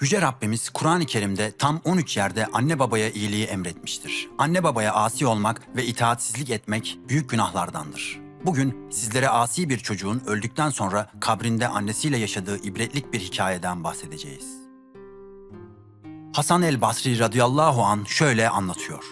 Yüce Rabbimiz Kur'an-ı Kerim'de tam 13 yerde anne babaya iyiliği emretmiştir. Anne babaya asi olmak ve itaatsizlik etmek büyük günahlardandır. Bugün sizlere asi bir çocuğun öldükten sonra kabrinde annesiyle yaşadığı ibretlik bir hikayeden bahsedeceğiz. Hasan el Basri radıyallahu an şöyle anlatıyor.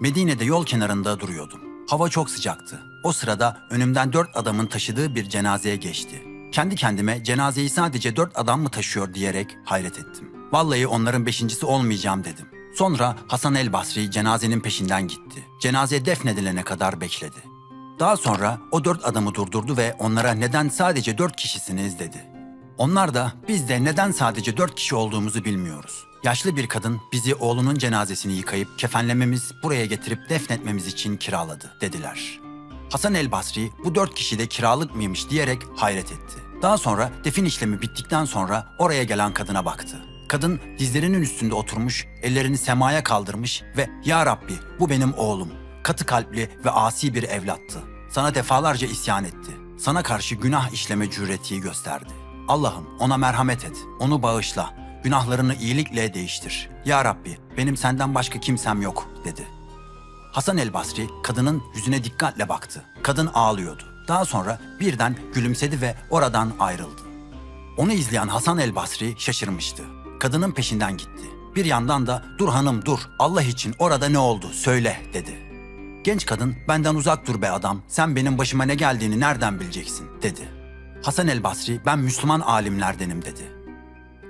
Medine'de yol kenarında duruyordum. Hava çok sıcaktı. O sırada önümden dört adamın taşıdığı bir cenazeye geçti. Kendi kendime cenazeyi sadece dört adam mı taşıyor diyerek hayret ettim. Vallahi onların beşincisi olmayacağım dedim. Sonra Hasan el Basri cenazenin peşinden gitti. Cenaze defnedilene kadar bekledi. Daha sonra o dört adamı durdurdu ve onlara neden sadece dört kişisiniz dedi. Onlar da biz de neden sadece dört kişi olduğumuzu bilmiyoruz. Yaşlı bir kadın bizi oğlunun cenazesini yıkayıp kefenlememiz, buraya getirip defnetmemiz için kiraladı dediler. Hasan el Basri bu dört kişi de kiralık mıymış diyerek hayret etti. Daha sonra defin işlemi bittikten sonra oraya gelen kadına baktı. Kadın dizlerinin üstünde oturmuş, ellerini semaya kaldırmış ve ''Ya Rabbi bu benim oğlum, katı kalpli ve asi bir evlattı. Sana defalarca isyan etti. Sana karşı günah işleme cüreti gösterdi. Allah'ım ona merhamet et, onu bağışla, günahlarını iyilikle değiştir. Ya Rabbi benim senden başka kimsem yok dedi. Hasan el Basri kadının yüzüne dikkatle baktı. Kadın ağlıyordu. Daha sonra birden gülümsedi ve oradan ayrıldı. Onu izleyen Hasan el Basri şaşırmıştı. Kadının peşinden gitti. Bir yandan da dur hanım dur Allah için orada ne oldu söyle dedi. Genç kadın benden uzak dur be adam sen benim başıma ne geldiğini nereden bileceksin dedi. Hasan el Basri ben Müslüman alimlerdenim dedi.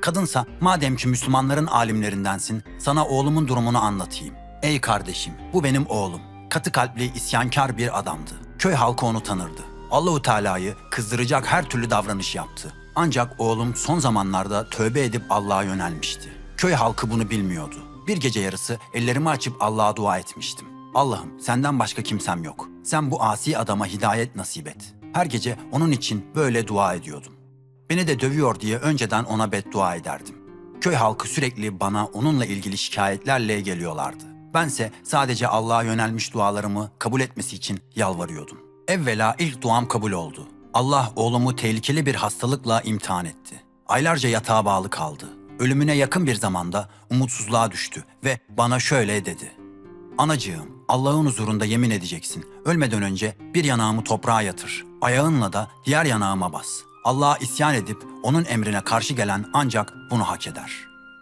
Kadınsa madem ki Müslümanların alimlerindensin sana oğlumun durumunu anlatayım. Ey kardeşim bu benim oğlum. Katı kalpli isyankar bir adamdı. Köy halkı onu tanırdı. Allahu Teala'yı kızdıracak her türlü davranış yaptı. Ancak oğlum son zamanlarda tövbe edip Allah'a yönelmişti. Köy halkı bunu bilmiyordu. Bir gece yarısı ellerimi açıp Allah'a dua etmiştim. Allah'ım senden başka kimsem yok. Sen bu asi adama hidayet nasip et. Her gece onun için böyle dua ediyordum. Beni de dövüyor diye önceden ona beddua ederdim. Köy halkı sürekli bana onunla ilgili şikayetlerle geliyorlardı. Bense sadece Allah'a yönelmiş dualarımı kabul etmesi için yalvarıyordum. Evvela ilk duam kabul oldu. Allah oğlumu tehlikeli bir hastalıkla imtihan etti. Aylarca yatağa bağlı kaldı. Ölümüne yakın bir zamanda umutsuzluğa düştü ve bana şöyle dedi. Anacığım, Allah'ın huzurunda yemin edeceksin. Ölmeden önce bir yanağımı toprağa yatır. Ayağınla da diğer yanağıma bas. Allah'a isyan edip onun emrine karşı gelen ancak bunu hak eder.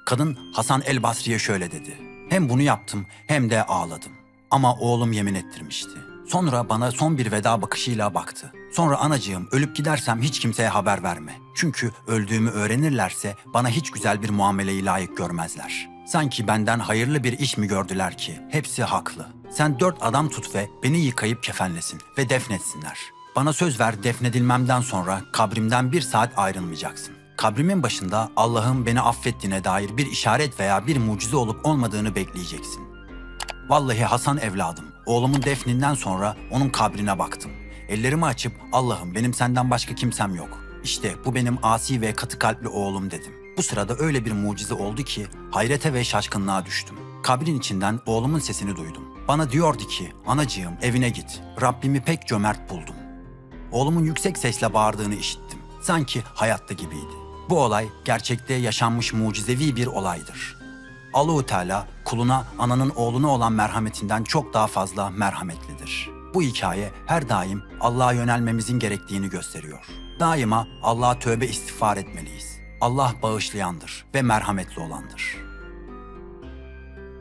Kadın Hasan el Basri'ye şöyle dedi. Hem bunu yaptım hem de ağladım. Ama oğlum yemin ettirmişti. Sonra bana son bir veda bakışıyla baktı. Sonra anacığım ölüp gidersem hiç kimseye haber verme. Çünkü öldüğümü öğrenirlerse bana hiç güzel bir muameleyi layık görmezler. Sanki benden hayırlı bir iş mi gördüler ki? Hepsi haklı. Sen dört adam tut ve beni yıkayıp kefenlesin ve defnetsinler. Bana söz ver defnedilmemden sonra kabrimden bir saat ayrılmayacaksın. Kabrimin başında Allah'ın beni affettiğine dair bir işaret veya bir mucize olup olmadığını bekleyeceksin. Vallahi Hasan evladım, oğlumun defninden sonra onun kabrine baktım. Ellerimi açıp Allah'ım benim senden başka kimsem yok. İşte bu benim asi ve katı kalpli oğlum dedim. Bu sırada öyle bir mucize oldu ki hayrete ve şaşkınlığa düştüm. Kabrin içinden oğlumun sesini duydum. Bana diyordu ki anacığım evine git. Rabbimi pek cömert buldum. Oğlumun yüksek sesle bağırdığını işittim. Sanki hayatta gibiydi. Bu olay gerçekte yaşanmış mucizevi bir olaydır. Allahu Teala kuluna ananın oğluna olan merhametinden çok daha fazla merhametlidir. Bu hikaye her daim Allah'a yönelmemizin gerektiğini gösteriyor. Daima Allah'a tövbe istiğfar etmeliyiz. Allah bağışlayandır ve merhametli olandır.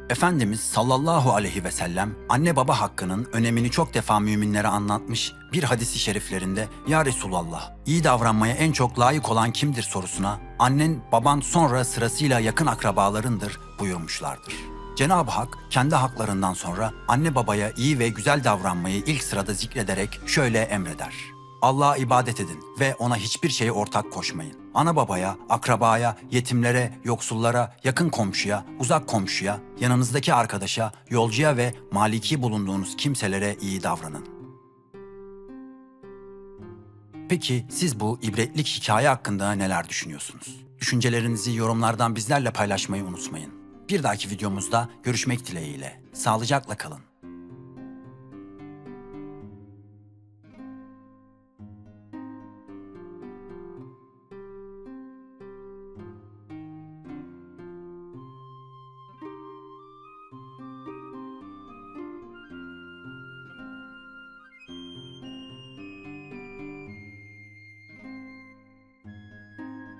Efendimiz sallallahu aleyhi ve sellem anne baba hakkının önemini çok defa müminlere anlatmış bir hadisi şeriflerinde Ya Resulallah iyi davranmaya en çok layık olan kimdir sorusuna annen baban sonra sırasıyla yakın akrabalarındır buyurmuşlardır. Cenab-ı Hak kendi haklarından sonra anne babaya iyi ve güzel davranmayı ilk sırada zikrederek şöyle emreder. Allah'a ibadet edin ve ona hiçbir şeye ortak koşmayın. Ana babaya, akrabaya, yetimlere, yoksullara, yakın komşuya, uzak komşuya, yanınızdaki arkadaşa, yolcuya ve maliki bulunduğunuz kimselere iyi davranın. Peki siz bu ibretlik hikaye hakkında neler düşünüyorsunuz? Düşüncelerinizi yorumlardan bizlerle paylaşmayı unutmayın. Bir dahaki videomuzda görüşmek dileğiyle. Sağlıcakla kalın.